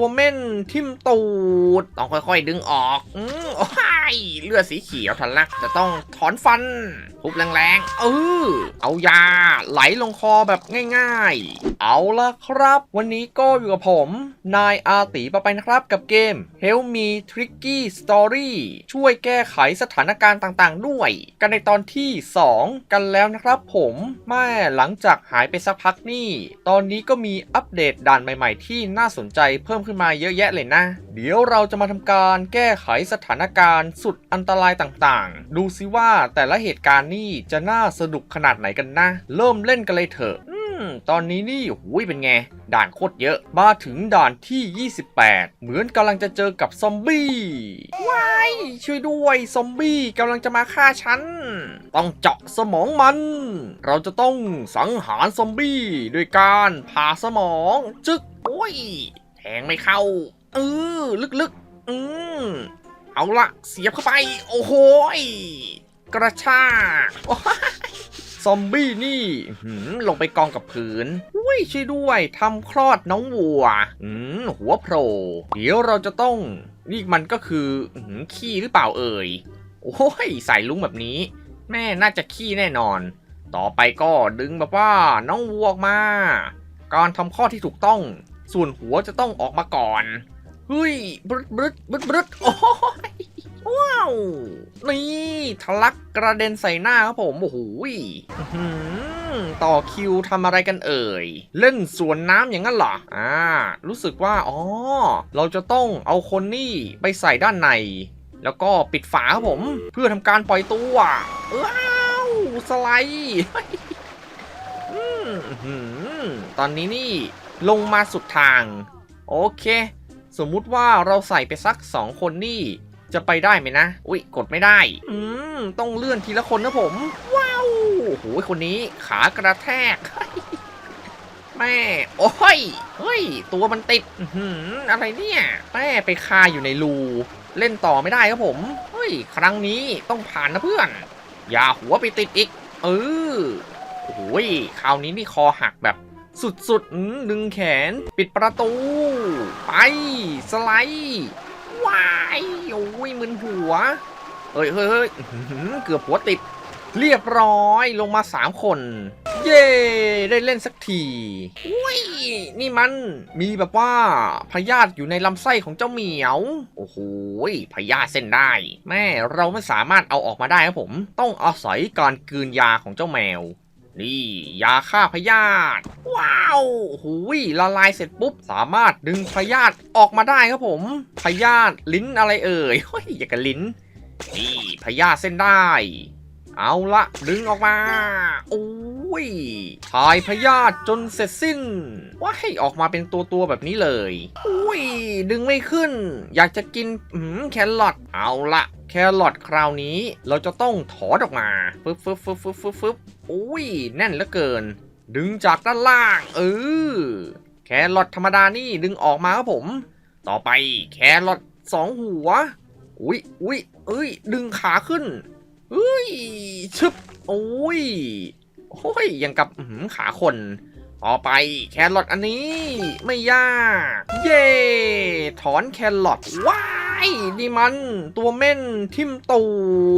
ตัวเม่นทิ่มตูด ต้องค่อยๆ ดึงออกอืมโอ้ยเลือดสีเขียวทะลักจะต้องถอนฟันทุบแรงๆ เออ เอายาไหลลงคอแบบง่ายๆ เอาละครับ วันนี้ก็อยู่กับผม นายอาตีปะไปนะครับกับเกม Help Me Tricky Story ช่วยแก้ไขสถานการณ์ต่างๆ ด้วย กันในตอนที่ 2 กันแล้วนะครับผมแม่หลังจากหายไปสักพักนี่ ตอนนี้ก็มีอัปเดตด่านใหม่ๆ ที่น่าสนใจเพิ่มขึ้นมาเยอะแยะเลยนะ เดี๋ยวเราจะมาทำการแก้ไขสถานการณ์สุดอันตรายต่างๆ ดูซิว่าแต่ละเหตุการณ์นี่จะน่าสนุกขนาดไหนกันนะ เริ่มเล่นกันเลยเถอะตอนนี้นี่หุยเป็นไง ด่านโคตรเยอะ มาถึงด่านที่ 28 เหมือนกำลังจะเจอกับซอมบี้ว้ายช่วยด้วยซอมบี้กำลังจะมาฆ่าฉัน ต้องเจาะสมองมัน เราจะต้องสังหารซอมบี้ ด้วยการผ่าสมอง จึกโอ้ย งไม่เข้า เออ ลึกๆ อืมเอาละเสียบเข้าไป โอ้โหยกระชากโอ้ยซอมบี้นี่อื้อหือลงไปกองกับพื้นอุ้ยช่วยด้วยทำคลอดน้องวัวอืมหัวโผล่เดี๋ยวเราจะต้อง นี่มันก็คืออื้อหือขี้หรือเปล่าเอ่ย โอ้ยใส่ลุงแบบนี้ แม่น่าจะขี้แน่นอน ต่อไปก็ดึงแบบว่าน้องวัวออกมา การทำข้อที่ถูกต้อง ส่วนหัวจะต้องออกมาก่อนเฮ้ยบรึดบรึดบรึดบรึดโอ้ยว้าว นี่ทะลักกระเด็นใส่หน้าครับผมโอ้โหต่อคิวทำอะไรกันเอ่ย เล่นสวนน้ำอย่างนั้นเหรอ อ่า รู้สึกว่า อ๋อ เราจะต้องเอาคนนี่ไปใส่ด้านใน แล้วก็ปิดฝาครับผม เพื่อทำการปล่อยตัวว้าวสไลด์อืมตอนนี้นี่ ลงมาสุดทาง โอเค สมมุติว่าเราใส่ไปสักสองคนนี่ จะไปได้ไหมนะ อุ้ยกดไม่ได้ อืม ต้องเลื่อนทีละคนนะผม ว้าวโอ้โหคนนี้ขากระแทกแม่ โอ้ยเฮ้ย ตัวมันติดอือะไรเนี่ยแม่ไปคาอยู่ในรู เล่นต่อไม่ได้ครับผม เฮ้ย ครั้งนี้ต้องผ่านนะเพื่อน อย่าหัวไปติดอีก เออโอ้ยคราวนี้นี่คอหักแบบ สุดๆอืมดึงแขน ปิดประตู ไป สไลด์ว้ายโอ้ยมึนหัวเฮ้ยเฮ้ยเฮ้ยเกือบหัวติด เรียบร้อยลงมาสามคน เย้ได้เล่นสักทีอุ้ยนี่มันมีแบบว่าพยาธิอยู่ในลำไส้ของเจ้าเหมียว โอ้โหพยาธิเส้นได้ แม่เราไม่สามารถเอาออกมาได้ครับผม ต้องอาศัยการกืนยาของเจ้าแมว นี่ยาฆ่าพยาธิว้าวหูยละลายเสร็จปุ๊บ สามารถดึงพยาธิออกมาได้ครับผม พยาธิลิ้นอะไรเอ่ยเฮ้ยอย่ากับลิ้น นี่พยาธิเส้นได้ เอาละดึงออกมาโอ้ยถ่ายพยาธิจนเสร็จสิ้นว่าให้ออกมาเป็นตัวตัวแบบนี้เลยอุ้ยดึงไม่ขึ้น อยากจะกินอืมแครอทเอาละ แครอทคราวนี้เราจะต้องถอดออกมาฟึบฟึบฟึบฟึบฟึบฟึบอุ้ยแน่นเหลือเกิน ดึงจากด้านล่างเออแครอทธรรมดานี่ดึงออกมาครับผม ต่อไปแครอทสองหัว อุ้ยอุ้ยเอ้ย ดึงขาขึ้นเฮ้ยชึบโอ้ยโอ้ยยังกับหือขาคนต่อไปแครอทอันนี้ ไม่ยาก เย่ถอนแครอทว้า นี่มัน ตัวเม่นทิ่มตู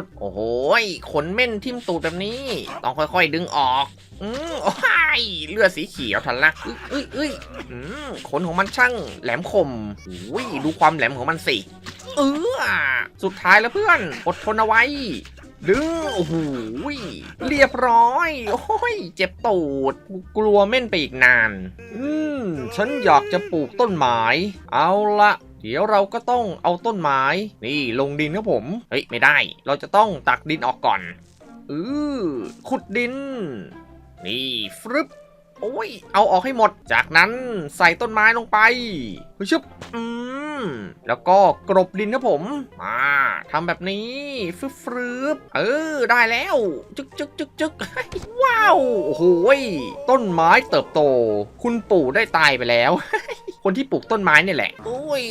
ด โอ้โหยขนเม่นทิ่มตูดแบบนี้ ต้องค่อยๆ ดึงออก อืมโอ้ยเลือดสีเขียวทะลักเอ้ยเอ้ยเอ้ยอืมขนของมันช่างแหลมคมอุ้ยดูความแหลมของมันสิ เออสุดท้ายแล้วเพื่อนอดทนเอาไว้ดึงโอ้โหเรียบร้อย โอ้ย เจ็บตูดกูกลัวเม่นไปอีกนาน อืม ฉันอยากจะปลูกต้นไม้ เอาละ เดี๋ยวเราก็ต้องเอาต้นไม้ นี่ลงดินครับผม เฮ้ย ไม่ได้ เราจะต้องตักดินออกก่อนอือขุดดิน นี่ฟรึบโอ้ย เอาออกให้หมด จากนั้นใส่ต้นไม้ลงไปเฮ้ยชึบอืม แล้วก็กรบดินครับผมมาทำแบบนี้ ฟึบฟึบเออ ได้แล้ว จึกจึกจึกจึกว้าว โอ้โหยต้นไม้เติบโต คุณปู่ได้ตายไปแล้ว คนที่ปลูกต้นไม้เนี่ยแหละ อุ้ย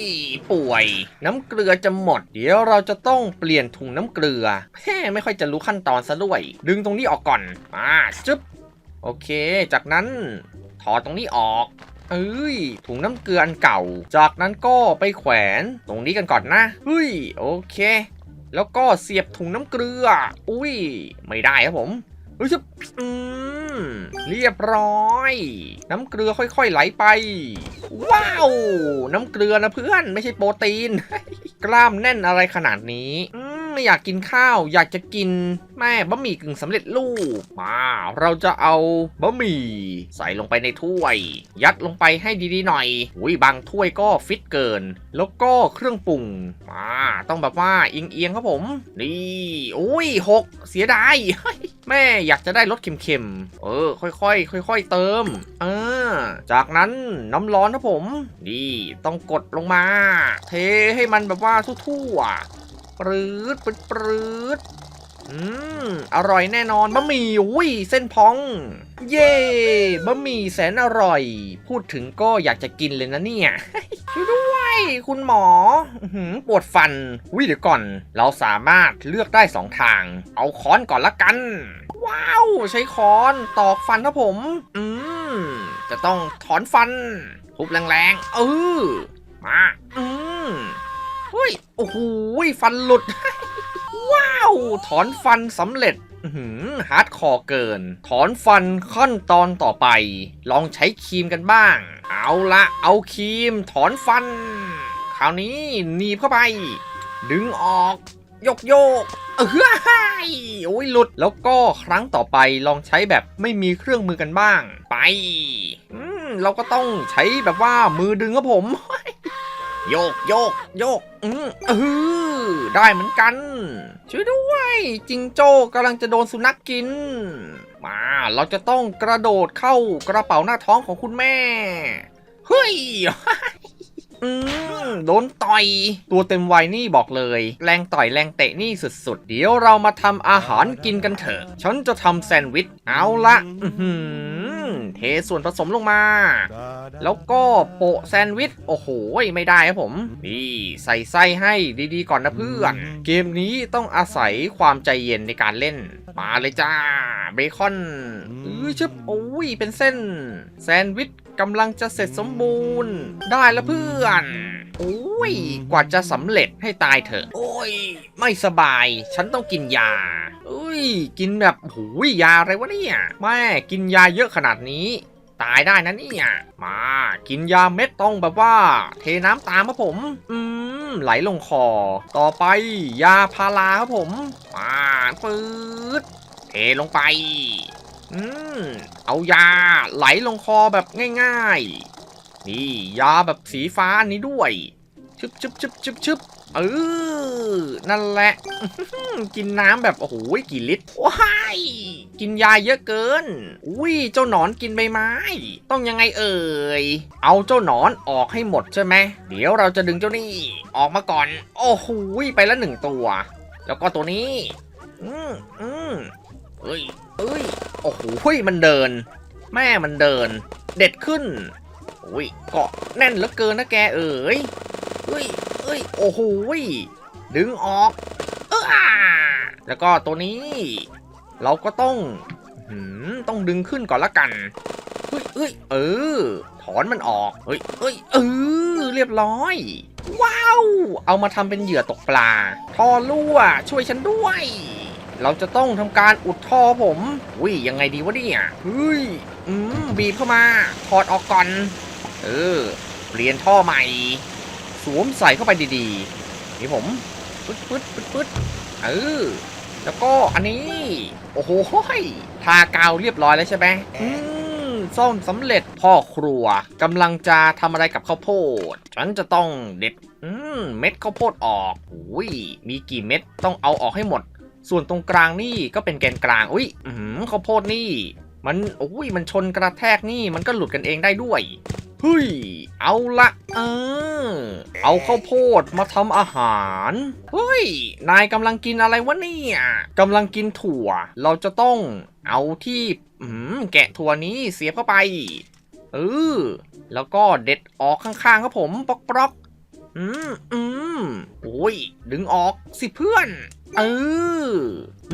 ป่วย น้ำเกลือจะหมด เดี๋ยวเราจะต้องเปลี่ยนถุงน้ำเกลือแฮ่ไม่ค่อยจะรู้ขั้นตอนซะด้วย ดึงตรงนี้ออกก่อนมาจึ๊บ โอเค จากนั้นถอดตรงนี้ออกเอ้ยถุงน้ำเกลืออันเก่า จากนั้นก็ไปแขวนตรงนี้กันก่อนนะเฮ้ยโอเค แล้วก็เสียบถุงน้ำเกลือ อุ้ย ไม่ได้ครับผม เฮ้ยจะอืมเรียบร้อย น้ำเกลือค่อยๆไหลไป ว้าว น้ำเกลือนะเพื่อน ไม่ใช่โปรตีน กล้ามแน่นอะไรขนาดนี้อืมไม่ อยากกินข้าว อยากจะกินแม่บะหมี่กึ่งสำเร็จรูปมาเราจะเอาบะหมี่ใส่ลงไปในถ้วย ยัดลงไปให้ดีๆหน่อยอุ้ยบางถ้วยก็ฟิตเกิน แล้วก็เครื่องปรุงมาต้องแบบว่าเอียงๆครับผม นี่อุ้ยหกเสียดายแม่อยากจะได้รสเค็มๆ เออ ค่อยๆ ค่อย ๆ เติม เออ จากนั้นน้ำร้อนนะผม นี่ ต้องกดลงมา เทให้มันแบบว่าทั่วๆ ปรืดปรืดปรืดอืม อร่อยแน่นอนบะหมี่อุ้ยเส้นพอง เย่บะหมี่แสนอร่อย พูดถึงก็อยากจะกินเลยนะเนี่ยช่วยด้วย คุณหมอหืปวดฟันวิเดี๋ยวก่อน เราสามารถเลือกได้สองทาง เอาค้อนก่อนละกัน ว้าว ใช้ค้อนตอกฟันนะผม อืม จะต้องถอนฟันทุบแรงๆเออมา อืม เฮ้ย โอ้โหฟันหลุด ว้าว ถอนฟันสำเร็จหือฮาร์ดคอร์เกิน ถอนฟันขั้นตอนต่อไป ลองใช้ครีมกันบ้าง เอาละเอาครีม ถอนฟัน คราวนี้หนีบเข้าไป ดึงออกโยกโยกเออไฮ้ยโอ้ยหลุดแล้วก็ครั้งต่อไปลองใช้แบบไม่มีเครื่องมือกันบ้าง ไปอืมเราก็ต้องใช้แบบว่ามือดึงครับผม โยกโยกโยก อืมเออได้เหมือนกัน ช่วยด้วยจิงโจ้กำลังจะโดนสุนัขกกิน มาเราจะต้องกระโดดเข้ากระเป๋าหน้าท้องของคุณแม่ เฮ้ยอืมโดนต่อย ตัวเต็มวัยนี่บอกเลย แรงต่อยแรงเตะนี่สุดๆ เดี๋ยวเรามาทำอาหารกินกันเถอะ ฉันจะทำแซนด์วิชเอาละอื ส่วนผสมลงมา แล้วก็โปะแซนด์วิช โอ้โห ไม่ได้ครับผม นี่ใส่ไส้ให้ดีๆ ก่อนนะเพื่อน เกมนี้ต้องอาศัยความใจเย็นในการเล่น มาเลยจ้า เบคอนเออชึบโอ้ย เป็นเส้น แซนด์วิชกำลังจะเสร็จสมบูรณ์ ได้แล้วเพื่อน โอ้ย กว่าจะสำเร็จให้ตายเถอะ โอ้ย ไม่สบาย ฉันต้องกินยา เอ้ย กินแบบหูยยาอะไรวะเนี่ยแม่กินยาเยอะขนาดนี้ ตายได้นะเนี่ย มา กินยาเม็ดต้องแบบว่า เทน้ำตามครับผม อืม ไหลลงคอ ต่อไป ยาพาราครับผม มาปืดเทลงไป อืม เอายาไหลลงคอแบบง่าย ๆ นี่ยาแบบสีฟ้านี้ด้วย ชึบชึบชึบชึบชึบเออ นั่นแหละ กินน้ำแบบ โอ้โห กี่ลิตร ว้าย กินยาเยอะเกิน อุ้ย เจ้าหนอนกินใบไม้ ต้องยังไงเอ่ย เอาเจ้าหนอนออกให้หมดใช่ไหม เดี๋ยวเราจะดึงเจ้านี่ ออกมาก่อน โอ้โห ไปละหนึ่งตัว แล้วก็ตัวนี้ อืมอืมเอ้ยเอ้ย โอ้โห มันเดิน แม่มันเดิน เด็ดขึ้นอุ้ยเกาะแน่นเหลือเกินนะแกเอ๋ย เอ้ยเอ้ยโอ้โหดึงออกเอออ่าแล้วก็ตัวนี้ เราก็ต้องหืมต้องดึงขึ้นก่อนละกันเฮ้ยเอ้ยเออ ถอนมันออกเฮ้ยเอ้ยเออเรียบร้อย ว้าว เอามาทำเป็นเหยื่อตกปลาท่อรั่วช่วยฉันด้วยเราจะต้องทำการอุดท่อผมอุ้ยยังไงดีวะเนี่ยเฮ้ย อืม บีบเข้ามา ถอดออกก่อน เออ เปลี่ยนท่อใหม่ สวมใส่เข้าไปดีๆ นี่ผมปึ๊ดปึ๊ดปึ๊ดปึ๊ดเออแล้วก็อันนี้ โอ้โหทากาวเรียบร้อยแล้วใช่ไหมอืมซ่อมสำเร็จพ่อครัวกำลังจะทำอะไรกับข้าวโพด ฉันจะต้องเด็ดอืมเม็ดข้าวโพดออกอุ้ยมีกี่เม็ดต้องเอาออกให้หมด ส่วนตรงกลางนี่ก็เป็นแกนกลางอุ้ยอืมข้าวโพดนี่ มันโอ้ยมันชนกระแทกนี่มันก็หลุดกันเองได้ด้วย เฮ้ย เอาละเออ เอาข้าวโพดมาทำอาหาร เฮ้ย นายกำลังกินอะไรวะเนี่ยกำลังกินถั่ว เราจะต้องเอาที่แกะถั่วนี้เสียบเข้าไปเออแล้วก็เด็ดออกข้างๆครับผมปลอก อืมอืมโอ้ย ดึงออกสิเพื่อน เออ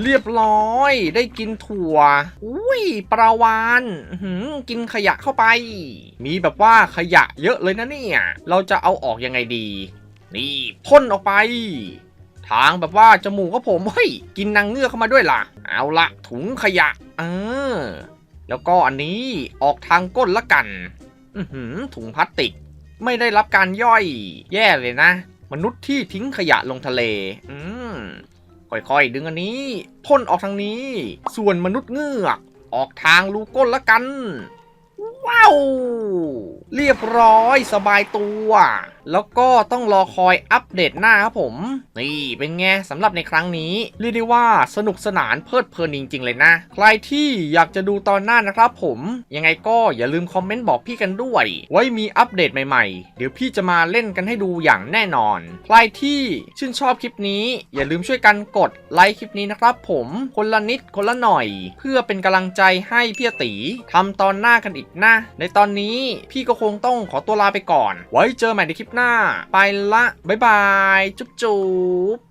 เรียบร้อย ได้กินถั่ว อุ้ยปลาวานหือกินขยะเข้าไป มีแบบว่าขยะเยอะเลยนะเนี่ย เราจะเอาออกยังไงดี นี่พ่นออกไป ทางแบบว่าจมูกก็ผมเฮ้ย กินนางเงือกเข้ามาด้วยล่ะ เอาละถุงขยะ เออ แล้วก็อันนี้ออกทางก้นละกัน อือหือถุงพลาสติก ไม่ได้รับการย่อย แย่เลยนะ มนุษย์ที่ทิ้งขยะลงทะเล อืมค่อยๆ ดึงอันนี้ พ่นออกทางนี้ ส่วนมนุษย์เงือก ออกทางรูก้นละกัน ว้าว เรียบร้อยสบายตัว แล้วก็ต้องรอคอยอัปเดตหน้าครับผม นี่เป็นไงสำหรับในครั้งนี้ เรียกได้ว่าสนุกสนานเพลิดเพลินจริง ๆ เลยนะ ใครที่อยากจะดูตอนหน้านะครับผม ยังไงก็อย่าลืมคอมเมนต์บอกพี่กันด้วย ไว้มีอัปเดตใหม่ๆ เดี๋ยวพี่จะมาเล่นกันให้ดูอย่างแน่นอน ใครที่ชื่นชอบคลิปนี้ อย่าลืมช่วยกันกดไลค์คลิปนี้นะครับผมคนละนิดคนละหน่อย เพื่อเป็นกำลังใจให้พี่ตีทำตอนหน้ากันอีกหนะในตอนนี้พี่ก็คงต้องขอตัวลาไปก่อน ไว้เจอใหม่ในคลิปหน้า ไปละ บ๊ายบาย จุ๊บจุ๊บ